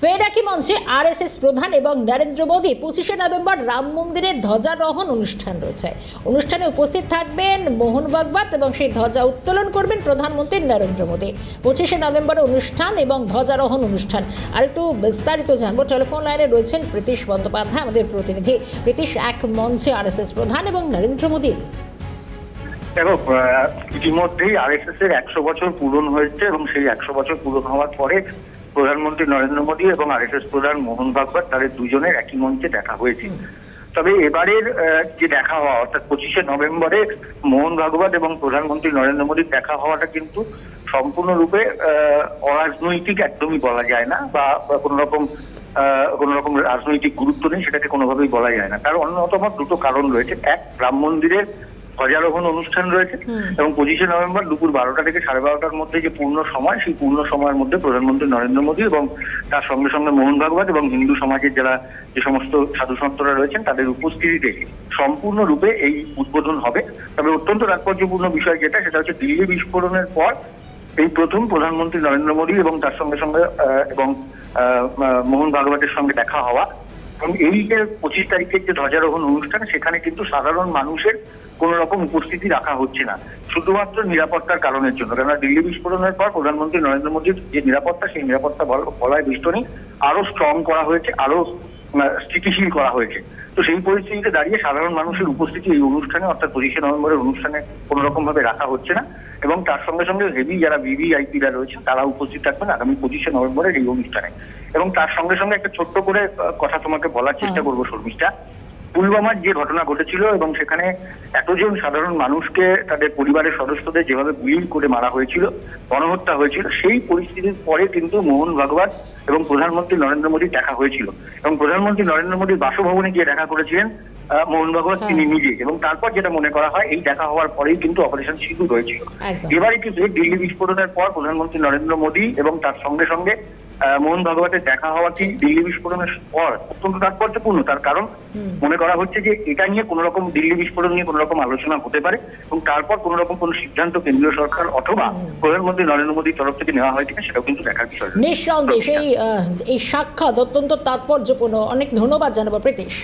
ফের একই মঞ্চে আরএসএস প্রধান এবং নরেন্দ্র মোদী পঁচিশে নভেম্বর রাম মন্দিরের ধ্বজারোহণ অনুষ্ঠান রয়েছে। অনুষ্ঠানে উপস্থিত থাকবেন মোহন ভাগবত এবং সেই ধ্বজা উত্তোলন করবেন প্রধানমন্ত্রী নরেন্দ্র মোদী। পঁচিশে নভেম্বর অনুষ্ঠান এবং ধ্বজারোহণ অনুষ্ঠান। আর একটু বিস্তারিত জানব। টেলিফোন লাইনে রয়েছেন প্রীতিশ বন্দ্যোপাধ্যায়, আমাদের প্রতিনিধি। প্রীতিশ, এক মঞ্চে আরএসএস প্রধান এবং নরেন্দ্র মোদী। দেখো ইতিমধ্যেই আরএসএস এর একশো বছর পূরণ হয়েছে এবং সেই একশো বছর পূরণ হওয়ার পরে প্রধানমন্ত্রী নরেন্দ্র মোদী এবং আরএসএস প্রধান মোহন ভাগবত তাদের দুজনের একই মঞ্চে দেখা হয়েছে। তবে এবারের যে দেখা হওয়া, অর্থাৎ পঁচিশে নভেম্বরে মোহন ভাগবত এবং প্রধানমন্ত্রী নরেন্দ্র মোদীর দেখা হওয়াটা কিন্তু সম্পূর্ণরূপে অরাজনৈতিক একদমই বলা যায় না বা কোনো রকম কোনো রকম রাজনৈতিক গুরুত্ব নেই সেটাকে কোনোভাবেই বলা যায় না। তার অন্যতম দুটো কারণ রয়েছে। এক রাম মন্দিরের ধ্বজারোহণ অনুষ্ঠান রয়েছে এবং পঁচিশে নভেম্বর দুপুর বারোটা থেকে সাড়ে বারোটার মধ্যে যে পূর্ণ সময় সেই পূর্ণ সময়ের মধ্যে প্রধানমন্ত্রী নরেন্দ্র মোদী এবং তার সঙ্গে সঙ্গে মোহন ভাগবত এবং হিন্দু সমাজের যারা যে সমস্ত সাধু সন্তরা রয়েছেন তাদের উপস্থিতিতে সম্পূর্ণরূপে এই উদ্বোধন হবে। তবে অত্যন্ত তাৎপর্যপূর্ণ বিষয় যেটা সেটা হচ্ছে দিল্লি বিস্ফোরণের পর এই প্রথম প্রধানমন্ত্রী নরেন্দ্র মোদী এবং তার সঙ্গে সঙ্গে এবং মোহন ভাগবতের সঙ্গে দেখা হওয়া এবং এই যে পঁচিশ তারিখের যে ধ্বজারোহণ অনুষ্ঠান, সেখানে কিন্তু সাধারণ মানুষের কোন রকম উপস্থিতি রাখা হচ্ছে না। শুধুমাত্র নিরাপত্তার কারণের জন্য। কেননা দিল্লি বিস্ফোরণের পর প্রধানমন্ত্রী নরেন্দ্র মোদীর যে নিরাপত্তা, সেই নিরাপত্তা বল- বলায় বেষ্টনী আরও স্ট্রং করা হয়েছে, আরও স্থিতিশীল করা হয়েছে। তো সেই পরিস্থিতিতে দাঁড়িয়ে সাধারণ মানুষের উপস্থিতি এই অনুষ্ঠানে অর্থাৎ পঁচিশে নভেম্বরের অনুষ্ঠানে কোন রকম ভাবে রাখা হচ্ছে না। এবং তার সঙ্গে সঙ্গে হেভি যারা ভিভিআইপিরা রয়েছেন তারা উপস্থিত থাকবেন আগামী পঁচিশে নভেম্বরের এই অনুষ্ঠানে। এবং তার সঙ্গে সঙ্গে একটা ছোট্ট করে কথা তোমাকে বলার চেষ্টা হ্যাঁ। করব শর্মিষ্ঠা। পুলওয়ামার যে ঘটনা ঘটেছিল এবং সেখানে এতজন সাধারণ মানুষকে তাদের পরিবারের সদস্যদের যেভাবে গুলি করে মারা হয়েছিল গণহত্যা হয়েছিল সেই পরিস্থিতির পরে কিন্তু মোহন ভাগবত এবং প্রধানমন্ত্রী নরেন্দ্র মোদী দেখা হয়েছিল এবং প্রধানমন্ত্রী নরেন্দ্র মোদীর বাসভবনে গিয়ে দেখা করেছিলেন আহ, মোহন ভাগবত হ্যাঁ। তিনি নিজে এবং তারপর যেটা মনে করা হয় এই দেখা হওয়ার পরেই কিন্তু অপারেশন সিঁদুর হয়েছিল। এবারে কিন্তু দিল্লি বিস্ফোরণের পর প্রধানমন্ত্রী নরেন্দ্র মোদী এবং তার সঙ্গে সঙ্গে মোহন ভাগবতের দেখা হওয়াটি দিল্লি বিস্ফোরণের পর অত্যন্ত তাৎপর্যপূর্ণ? তার কারণ মনে করা হচ্ছে যে এটা নিয়ে কোনো রকম দিল্লি বিস্ফোরণ নিয়ে কোনো রকম আলোচনা হতে পারে এবং তারপর কোনো রকম কোনো সিদ্ধান্ত কেন্দ্রীয় সরকার অথবা প্রধানমন্ত্রী নরেন্দ্র মোদীর তরফ থেকে নেওয়া হয় কিনা সেটাও কিন্তু দেখার বিষয় নিঃসন্দেহ সেই এই সাক্ষাৎ অত্যন্ত তাৎপর্যপূর্ণ। অনেক ধন্যবাদ জানাব প্রীতিশ।